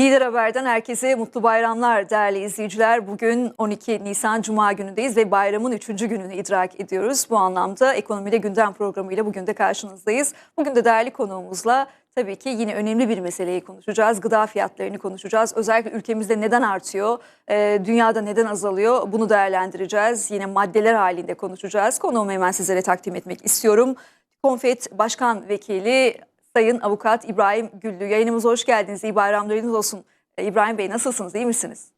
Lider Haber'den herkese mutlu bayramlar değerli izleyiciler. Bugün 12 Nisan Cuma günündeyiz ve bayramın 3. gününü idrak ediyoruz. Bu anlamda Ekonomide Gündem programıyla bugün de karşınızdayız. Bugün de değerli konuğumuzla tabii ki yine önemli bir meseleyi konuşacağız. Gıda fiyatlarını konuşacağız. Özellikle ülkemizde neden artıyor, e, dünyada neden azalıyor bunu değerlendireceğiz. Yine maddeler halinde konuşacağız. Konuğumu hemen sizlere takdim etmek istiyorum. Konfet Başkan Vekili Sayın Avukat İbrahim Güllü. Yayınımıza hoş geldiniz. İyi bayramlarınız olsun. Ee, İbrahim Bey nasılsınız? İyi misiniz?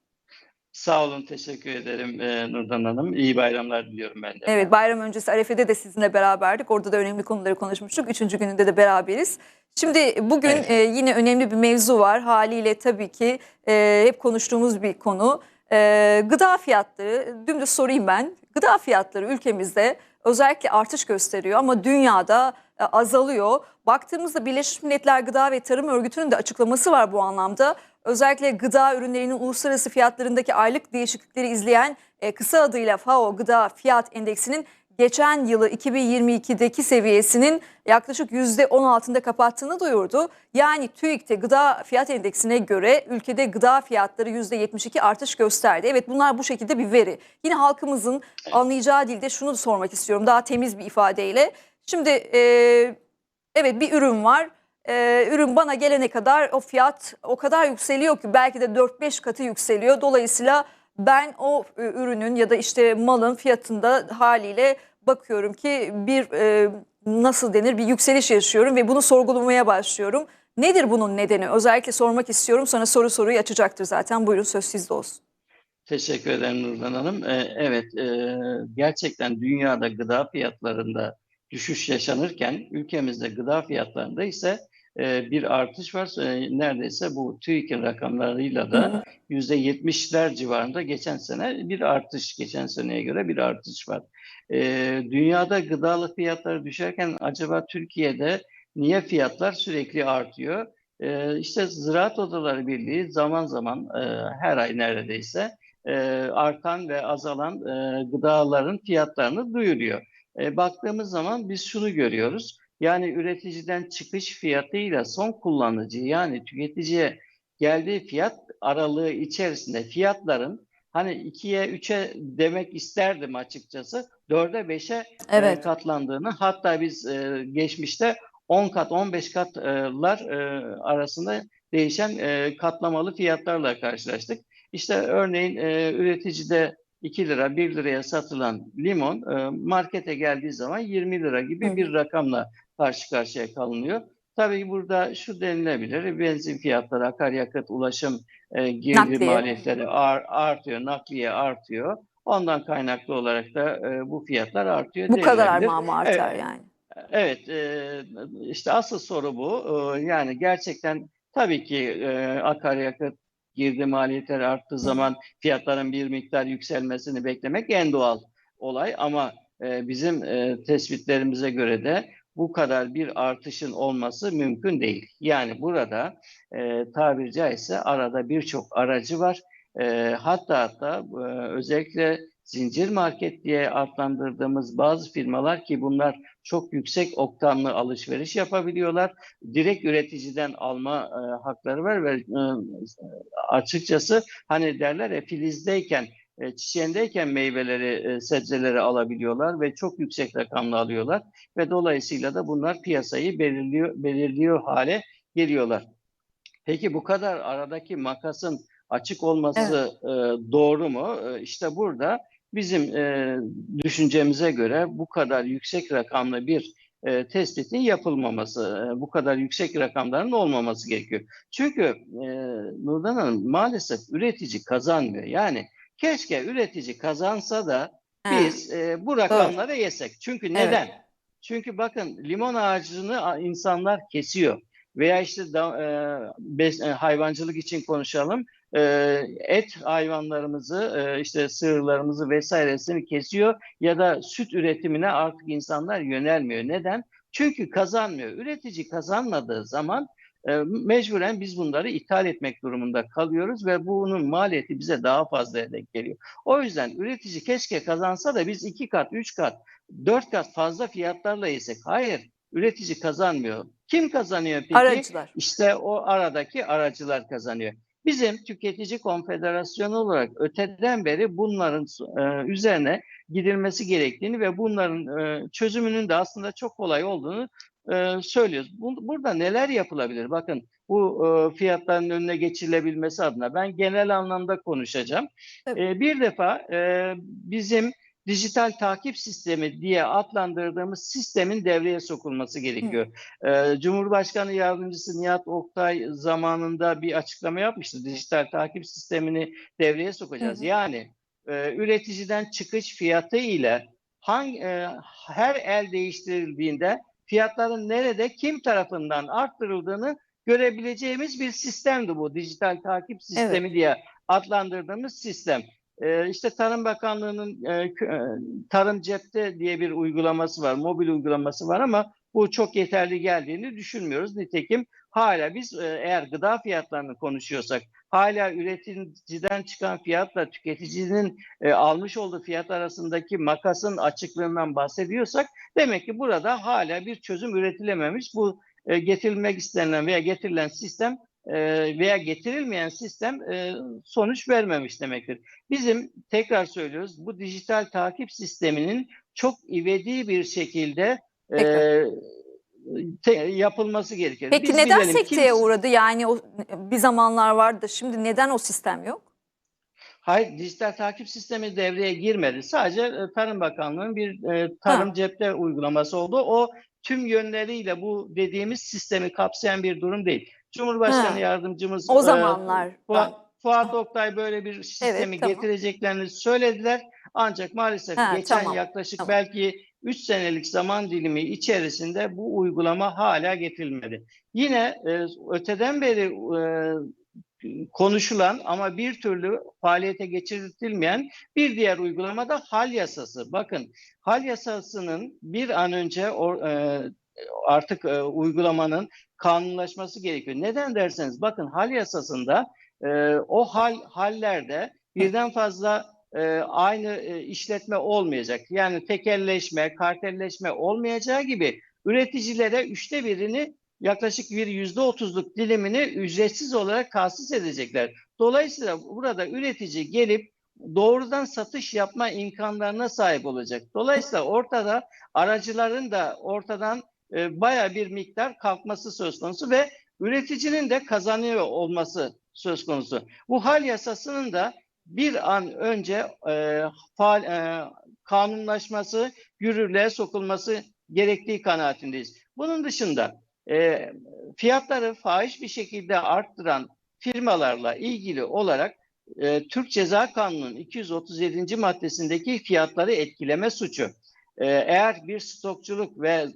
Sağ olun, teşekkür ederim e, Nurdan Hanım. İyi bayramlar diliyorum ben de. Evet bayram öncesi Arefe'de de sizinle beraberdik. Orada da önemli konuları konuşmuştuk. Üçüncü gününde de beraberiz. Şimdi bugün Evet. e, yine önemli bir mevzu var. Haliyle tabii ki e, hep konuştuğumuz bir konu. E, gıda fiyatları, dümdüz sorayım ben. Gıda fiyatları ülkemizde özellikle artış gösteriyor ama dünyada e, azalıyor. Baktığımızda Birleşmiş Milletler Gıda ve Tarım Örgütü'nün de açıklaması var bu anlamda. Özellikle gıda ürünlerinin uluslararası fiyatlarındaki aylık değişiklikleri izleyen e, kısa adıyla FAO Gıda Fiyat Endeksinin geçen yılı 2022'deki seviyesinin yaklaşık %16'ında kapattığını duyurdu. Yani TÜİK'te gıda fiyat endeksine göre ülkede gıda fiyatları %72 artış gösterdi. Evet bunlar bu şekilde bir veri. Yine halkımızın anlayacağı dilde şunu sormak istiyorum daha temiz bir ifadeyle. Şimdi e, evet bir ürün var. E, ürün bana gelene kadar o fiyat o kadar yükseliyor ki belki de 4-5 katı yükseliyor. Dolayısıyla ben o e, ürünün ya da işte malın fiyatında haliyle bakıyorum ki bir e, nasıl denir bir yükseliş yaşıyorum ve bunu sorgulamaya başlıyorum. Nedir bunun nedeni? Özellikle sormak istiyorum. Sonra soru soruyu açacaktır zaten. Buyurun söz sizde olsun. Teşekkür ederim Nurdan Hanım. E, evet, gerçekten dünyada gıda fiyatlarında düşüş yaşanırken ülkemizde gıda fiyatlarında ise e, bir artış var. E, neredeyse bu TÜİK'in rakamlarıyla da %70'ler civarında geçen sene bir artış, geçen seneye göre bir artış var. E, dünyada gıdalık fiyatları düşerken acaba Türkiye'de niye fiyatlar sürekli artıyor? E, işte Ziraat Odaları Birliği zaman zaman e, her ay neredeyse e, artan ve azalan e, gıdaların fiyatlarını duyuruyor. E, baktığımız zaman biz şunu görüyoruz. Yani üreticiden çıkış fiyatıyla son kullanıcı yani tüketiciye geldiği fiyat aralığı içerisinde fiyatların hani 2'ye 3'e demek isterdim açıkçası 4'e 5'e Evet. katlandığını hatta biz e, geçmişte 10 kat 15 katlar e, arasında değişen e, katlamalı fiyatlarla karşılaştık. İşte örneğin e, üreticide 2 lira 1 liraya satılan limon e, markete geldiği zaman 20 lira gibi bir rakamla karşı karşıya kalınıyor. Tabii burada şu denilebilir, benzin fiyatları, akaryakıt, ulaşım e, girdi Nakliye. maliyetleri ar- artıyor, nakliye artıyor. Ondan kaynaklı olarak da e, bu fiyatlar artıyor Bu kadar mı ama artar Evet. yani? Evet, e, işte asıl soru bu. E, Yani gerçekten tabii ki e, akaryakıt girdi maliyetleri arttığı zaman fiyatların bir miktar yükselmesini beklemek en doğal olay. Ama e, bizim e, tespitlerimize göre de bu kadar bir artışın olması mümkün değil. Yani burada e, tabiri caizse arada birçok aracı var. E, hatta hatta e, özellikle zincir market diye adlandırdığımız bazı firmalar ki bunlar çok yüksek oktanlı alışveriş yapabiliyorlar. Direkt üreticiden alma e, hakları var ve e, açıkçası hani derler ya filizdeyken e, çiçeğindeyken meyveleri, e, sebzeleri alabiliyorlar ve çok yüksek rakamla alıyorlar ve dolayısıyla da bunlar piyasayı belirliyor belirliyor hale geliyorlar. Peki bu kadar aradaki makasın açık olması e, doğru mu? E, işte burada bizim e, düşüncemize göre bu kadar yüksek rakamlı bir e, tespitin yapılmaması, e, bu kadar yüksek rakamların olmaması gerekiyor. Çünkü e, Nurdan Hanım maalesef üretici kazanmıyor. Yani keşke üretici kazansa da biz e, bu rakamları yesek. Çünkü neden? Çünkü bakın limon ağacını insanlar kesiyor veya işte da, e, bes- e, hayvancılık için konuşalım. E, et hayvanlarımızı, e, işte sığırlarımızı vesairesini kesiyor ya da süt üretimine artık insanlar yönelmiyor. Neden? Çünkü kazanmıyor. Üretici kazanmadığı zaman mecburen biz bunları ithal etmek durumunda kalıyoruz ve bunun maliyeti bize daha fazla denk geliyor. O yüzden üretici keşke kazansa da biz iki kat, üç kat, dört kat fazla fiyatlarla yesek. Hayır, üretici kazanmıyor. Kim kazanıyor peki? Aracılar. İşte o aradaki aracılar kazanıyor. Bizim Tüketici Konfederasyonu olarak öteden beri bunların e, üzerine gidilmesi gerektiğini ve bunların e, çözümünün de aslında çok kolay olduğunu e, söylüyoruz. Bu- burada neler yapılabilir? Bakın bu e, fiyatların önüne geçirilebilmesi adına ben genel anlamda konuşacağım. E, bir defa e, bizim dijital takip sistemi diye adlandırdığımız sistemin devreye sokulması gerekiyor. E, Cumhurbaşkanı Yardımcısı Nihat Oktay zamanında bir açıklama yapmıştı. Dijital takip sistemini devreye sokacağız. Hı hı. Yani e, üreticiden çıkış fiyatı ile hangi e, her el değiştirildiğinde fiyatların nerede kim tarafından arttırıldığını görebileceğimiz bir sistemdi bu dijital takip sistemi diye adlandırdığımız sistem. Ee, işte Tarım Bakanlığı'nın e, e, Tarım Cepte diye bir uygulaması var, mobil uygulaması var ama bu çok yeterli geldiğini düşünmüyoruz. Nitekim hala biz e, eğer gıda fiyatlarını konuşuyorsak hala üreticiden çıkan fiyatla tüketicinin e, almış olduğu fiyat arasındaki makasın açıklığından bahsediyorsak demek ki burada hala bir çözüm üretilememiş. Bu e, getirilmek istenilen veya getirilen sistem e, veya getirilmeyen sistem e, sonuç vermemiş demektir. Bizim tekrar söylüyoruz bu dijital takip sisteminin çok ivedi bir şekilde e, yapılması gerekir. Peki Biz neden bilelim, sekteye kimse- uğradı? Yani o bir zamanlar vardı. Şimdi neden o sistem yok? Hayır, dijital takip sistemi devreye girmedi. Sadece e, Tarım Bakanlığı'nın bir e, tarım Ha. cepte uygulaması oldu. O tüm yönleriyle bu dediğimiz sistemi kapsayan bir durum değil. Cumhurbaşkanı Ha. yardımcımız O e, zamanlar. Fuat, Fuat Oktay böyle bir sistemi tamam. getireceklerini söylediler. Ancak maalesef Ha, geçen tamam, yaklaşık tamam. belki 3 senelik zaman dilimi içerisinde bu uygulama hala getirilmedi. Yine e, öteden beri e, konuşulan ama bir türlü faaliyete geçiritilmeyen bir diğer uygulama da hal yasası. Bakın hal yasasının bir an önce or- e, artık e, uygulamanın kanunlaşması gerekiyor. Neden derseniz bakın hal yasasında e, o hal hallerde birden fazla e, aynı e, işletme olmayacak. Yani tekelleşme, kartelleşme olmayacağı gibi üreticilere üçte birini yaklaşık bir yüzde otuzluk dilimini ücretsiz olarak tahsis edecekler. Dolayısıyla burada üretici gelip doğrudan satış yapma imkanlarına sahip olacak. Dolayısıyla ortada aracıların da ortadan e, baya bir miktar kalkması söz konusu ve üreticinin de kazanıyor olması söz konusu. Bu hal yasasının da bir an önce e, faal, e, kanunlaşması, yürürlüğe sokulması gerektiği kanaatindeyiz. Bunun dışında e, fiyatları fahiş bir şekilde arttıran firmalarla ilgili olarak e, Türk Ceza Kanunu'nun 237. maddesindeki fiyatları etkileme suçu. E, eğer bir stokçuluk ve e,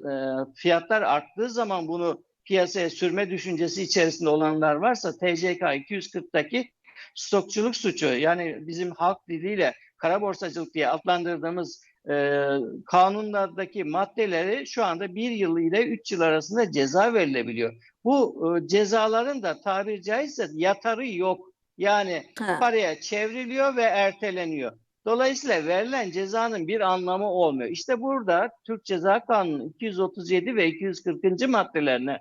fiyatlar arttığı zaman bunu piyasaya sürme düşüncesi içerisinde olanlar varsa TCK 240'taki stokçuluk suçu yani bizim halk diliyle kara borsacılık diye adlandırdığımız e, kanunlardaki maddeleri şu anda bir yıl ile üç yıl arasında ceza verilebiliyor. Bu e, cezaların da tabiri caizse yatarı yok. Yani Ha. paraya çevriliyor ve erteleniyor. Dolayısıyla verilen cezanın bir anlamı olmuyor. İşte burada Türk Ceza Kanunu 237 ve 240. maddelerine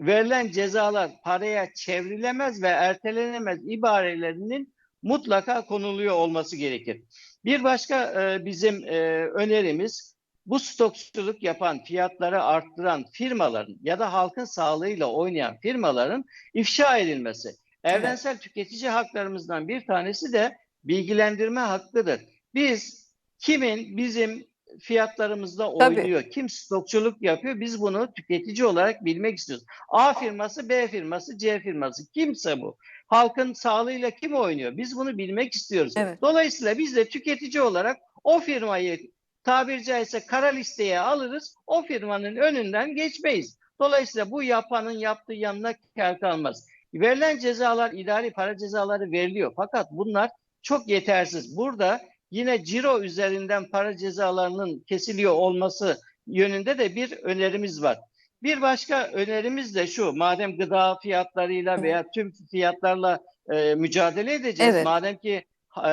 verilen cezalar paraya çevrilemez ve ertelenemez ibarelerinin mutlaka konuluyor olması gerekir. Bir başka e, bizim e, önerimiz bu stokçuluk yapan, fiyatları arttıran firmaların ya da halkın sağlığıyla oynayan firmaların ifşa edilmesi. Evrensel tüketici haklarımızdan bir tanesi de bilgilendirme hakkıdır. Biz kimin bizim fiyatlarımızda Tabii. oynuyor, kim stokçuluk yapıyor biz bunu tüketici olarak bilmek istiyoruz. A firması, B firması, C firması kimse bu. Halkın sağlığıyla kim oynuyor? Biz bunu bilmek istiyoruz. Evet. Dolayısıyla biz de tüketici olarak o firmayı tabiri caizse kara listeye alırız. O firmanın önünden geçmeyiz. Dolayısıyla bu yapanın yaptığı yanına kar kalmaz. Verilen cezalar idari para cezaları veriliyor. Fakat bunlar çok yetersiz. Burada yine ciro üzerinden para cezalarının kesiliyor olması yönünde de bir önerimiz var. Bir başka önerimiz de şu. Madem gıda fiyatlarıyla veya tüm fiyatlarla e, mücadele edeceğiz. Evet. Madem ki e,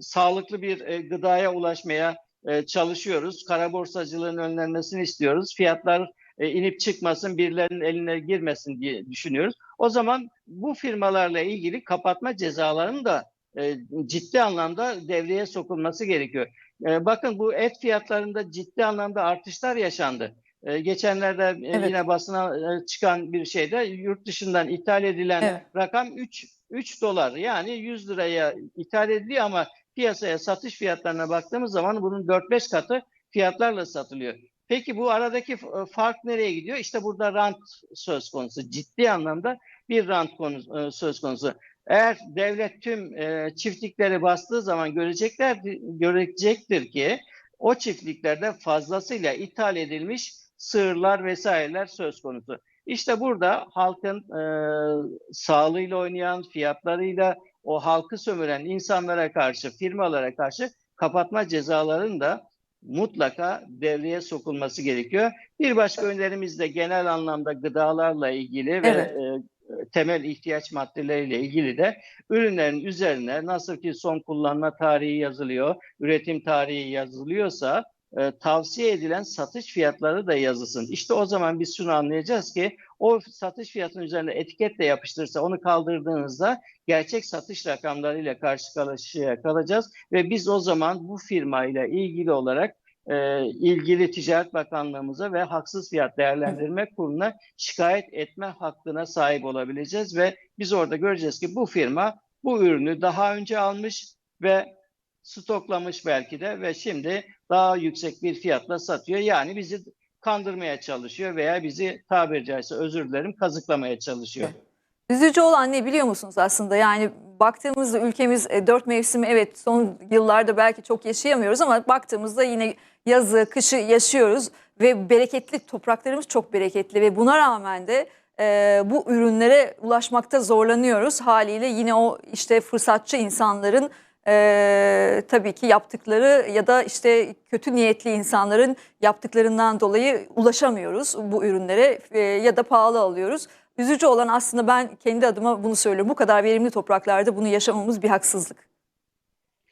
sağlıklı bir e, gıdaya ulaşmaya e, çalışıyoruz. Kara borsacılığın önlenmesini istiyoruz. Fiyatlar e, inip çıkmasın, birilerinin eline girmesin diye düşünüyoruz. O zaman bu firmalarla ilgili kapatma cezalarının da e, ciddi anlamda devreye sokulması gerekiyor. E, bakın bu et fiyatlarında ciddi anlamda artışlar yaşandı. E, geçenlerde Evet. yine basına e, çıkan bir şeyde yurt dışından ithal edilen Evet. rakam 3 3 dolar yani 100 liraya ithal ediliyor ama piyasaya satış fiyatlarına baktığımız zaman bunun 4-5 katı fiyatlarla satılıyor. Peki bu aradaki fark nereye gidiyor? İşte burada rant söz konusu. Ciddi anlamda bir rant konu, söz konusu. Eğer devlet tüm e, çiftlikleri bastığı zaman görecekler görecektir ki o çiftliklerde fazlasıyla ithal edilmiş sığırlar vesaireler söz konusu. İşte burada halkın e, sağlığıyla oynayan, fiyatlarıyla o halkı sömüren insanlara karşı, firmalara karşı kapatma cezalarının da mutlaka devreye sokulması gerekiyor. Bir başka önerimiz de genel anlamda gıdalarla ilgili ve Evet. e, temel ihtiyaç maddeleriyle ilgili de ürünlerin üzerine nasıl ki son kullanma tarihi yazılıyor, üretim tarihi yazılıyorsa e, tavsiye edilen satış fiyatları da yazılsın. İşte o zaman biz şunu anlayacağız ki o satış fiyatının üzerine etiketle yapıştırsa onu kaldırdığınızda gerçek satış rakamlarıyla karşı karşıya kalacağız ve biz o zaman bu firmayla ilgili olarak e, ilgili Ticaret Bakanlığımıza ve Haksız Fiyat Değerlendirme Kurulu'na şikayet etme hakkına sahip olabileceğiz ve biz orada göreceğiz ki bu firma bu ürünü daha önce almış ve stoklamış belki de ve şimdi daha yüksek bir fiyatla satıyor. Yani bizi kandırmaya çalışıyor veya bizi tabiri caizse özür dilerim kazıklamaya çalışıyor. Üzücü olan ne biliyor musunuz aslında? Yani baktığımızda ülkemiz e, dört mevsimi evet son yıllarda belki çok yaşayamıyoruz ama baktığımızda yine yazı, kışı yaşıyoruz ve bereketli topraklarımız çok bereketli ve buna rağmen de e, bu ürünlere ulaşmakta zorlanıyoruz. Haliyle yine o işte fırsatçı insanların e, tabii ki yaptıkları ya da işte kötü niyetli insanların yaptıklarından dolayı ulaşamıyoruz bu ürünlere e, ya da pahalı alıyoruz. Üzücü olan aslında ben kendi adıma bunu söylüyorum. Bu kadar verimli topraklarda bunu yaşamamız bir haksızlık.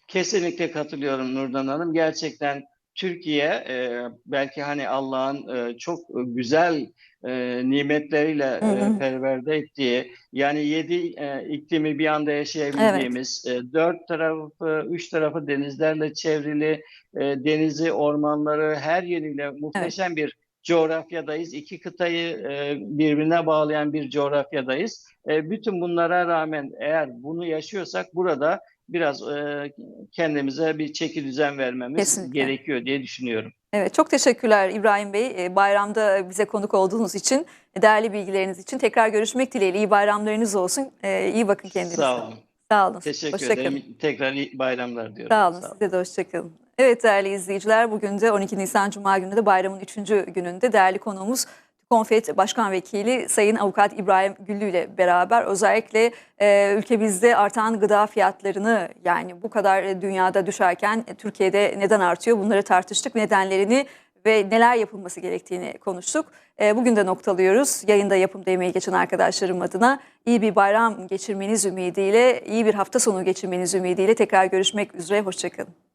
Kesinlikle katılıyorum Nurdan Hanım. Gerçekten Türkiye e, belki hani Allah'ın e, çok güzel e, nimetleriyle e, perverde ettiği yani yedi e, iklimi bir anda yaşayabildiğimiz e, dört tarafı, üç tarafı denizlerle çevrili e, denizi, ormanları her yönüyle muhteşem bir coğrafyadayız. İki kıtayı e, birbirine bağlayan bir coğrafyadayız. E, bütün bunlara rağmen eğer bunu yaşıyorsak burada biraz e, kendimize bir çeki düzen vermemiz Kesinlikle. gerekiyor diye düşünüyorum. Evet çok teşekkürler İbrahim Bey. E, Bayramda bize konuk olduğunuz için, değerli bilgileriniz için. Tekrar görüşmek dileğiyle. İyi bayramlarınız olsun. E, İyi bakın kendinize. Sağ olun. Sağ olun. Teşekkür Hoşça kalın. ederim. Tekrar iyi bayramlar diyorum. Sağ olun. Size de hoşçakalın. Evet değerli izleyiciler bugün de 12 Nisan Cuma günü de bayramın 3. gününde değerli konuğumuz Konfet Başkan Vekili Sayın Avukat İbrahim Güllü ile beraber özellikle e, ülkemizde artan gıda fiyatlarını yani bu kadar dünyada düşerken Türkiye'de neden artıyor bunları tartıştık nedenlerini ve neler yapılması gerektiğini konuştuk. E, bugün de noktalıyoruz. Yayında yapımda emeği geçen arkadaşlarım adına iyi bir bayram geçirmeniz ümidiyle, iyi bir hafta sonu geçirmeniz ümidiyle tekrar görüşmek üzere. Hoşçakalın.